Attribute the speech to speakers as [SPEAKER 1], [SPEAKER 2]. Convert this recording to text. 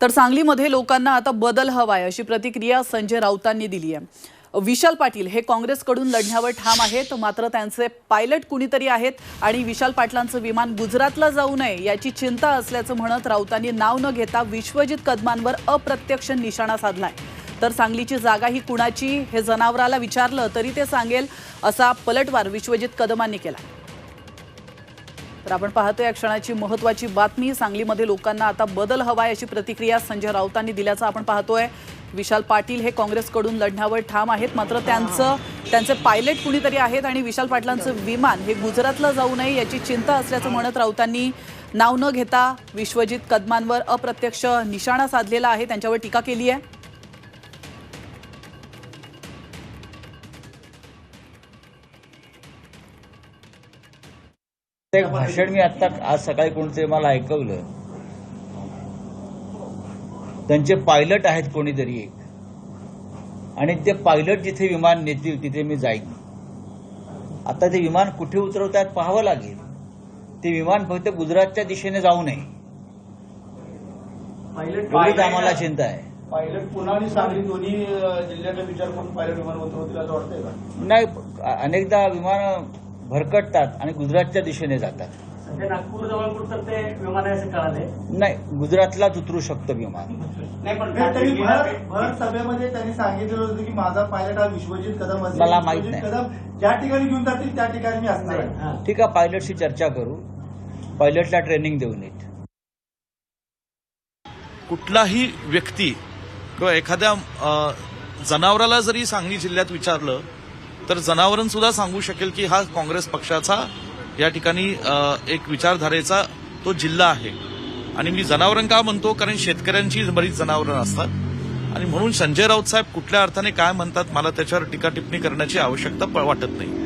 [SPEAKER 1] तर सांगलीमध्ये लोकांना आता बदल हवाय अशी प्रतिक्रिया संजय राऊतांनी दिली आहे. विशाल पाटील हे काँग्रेसकडून लढण्यावर ठाम आहेत मात्र त्यांचे पायलट कुणीतरी आहेत आणि विशाल पाटलांचं विमान गुजरातला जाऊ नये याची चिंता असल्याचं म्हणत राऊतांनी नाव न घेता विश्वजित कदमांवर अप्रत्यक्ष निशाणा साधलाय. तर सांगलीची जागा ही कुणाची हे जनावराला विचारलं तरी ते सांगेल असा पलटवार विश्वजित कदमांनी केला तर आपण पाहतोय या क्षणाची महत्वाची बातमी. सांगलीमध्ये लोकांना आता बदल हवाय अशी प्रतिक्रिया संजय राऊतांनी दिल्याचं आपण पाहतोय. विशाल पाटील हे काँग्रेसकडून लढण्यावर ठाम आहेत. मात्र त्यांचं त्यांचे पायलट कुणीतरी आहेत आणि विशाल पाटलांचं विमान हे गुजरातला जाऊ नये याची चिंता असल्याचं म्हणत राऊतांनी नाव न घेता विश्वजित कदमांवर अप्रत्यक्ष निशाणा साधलेला आहे. त्यांच्यावर टीका केली आहे.
[SPEAKER 2] ते एक भाषण मी आता आज सकाळी कोणते मला ऐकवलं. त्यांचे पायलट आहेत कोणीतरी एक. आणि ते पायलट जिथे विमान नेतील तिथे मी जाईन. आता ते विमान कुठे उतरवतात पाहावं लागेल. ते विमान फक्त गुजरातच्या दिशेने जाऊ नये.
[SPEAKER 3] पायलट
[SPEAKER 2] आम्हाला चिंता आहे.
[SPEAKER 3] पायलट पुन्हा आणि सांगली? दोन्ही जिल्ह्याचा विचार करून पायलट विमान उतरवतील असं वाटतंय का?
[SPEAKER 2] नाही अनेकदा विमान भरकटतात आणि गुजरातच्या दिशेने जातात.
[SPEAKER 4] सध्या नागपूर जवळ कुठं ते विमान आहे असं कळालंय
[SPEAKER 2] नाही गुजरातलाच उतरू शकतं विमान.
[SPEAKER 4] नाही पण
[SPEAKER 3] भर भर सभेमध्ये त्यांनी सांगितलेलं होतं की माझा पायलट हा विश्वजित कदम असेल.
[SPEAKER 2] मला माहीत
[SPEAKER 3] विश्वजित
[SPEAKER 2] नाही.
[SPEAKER 3] कदम ज्या ठिकाणी घेऊन जातील त्या ठिकाणी मी असणार आहे.
[SPEAKER 4] हा.
[SPEAKER 2] ठीक आहे पायलटशी चर्चा करू. पायलटला ट्रेनिंग देऊन येत.
[SPEAKER 5] कुठलाही व्यक्ती किंवा एखाद्या अ, जनावराला जरी सांगली जिल्ह्यात विचारलं तर जनावरण सुद्धा सांगू शकेल की हा काँग्रेस पक्षाचा या ठिकाणी एक विचारधारेचा तो जिल्हा आहे. आणि मी जनावरं का म्हणतो? कारण शेतकऱ्यांची बरीच जनावरं असतात. आणि म्हणून संजय राऊत साहेब कुठल्या अर्थाने काय म्हणतात मला त्याच्यावर टीका टिप्पणी करण्याची आवश्यकता वाटत नाही.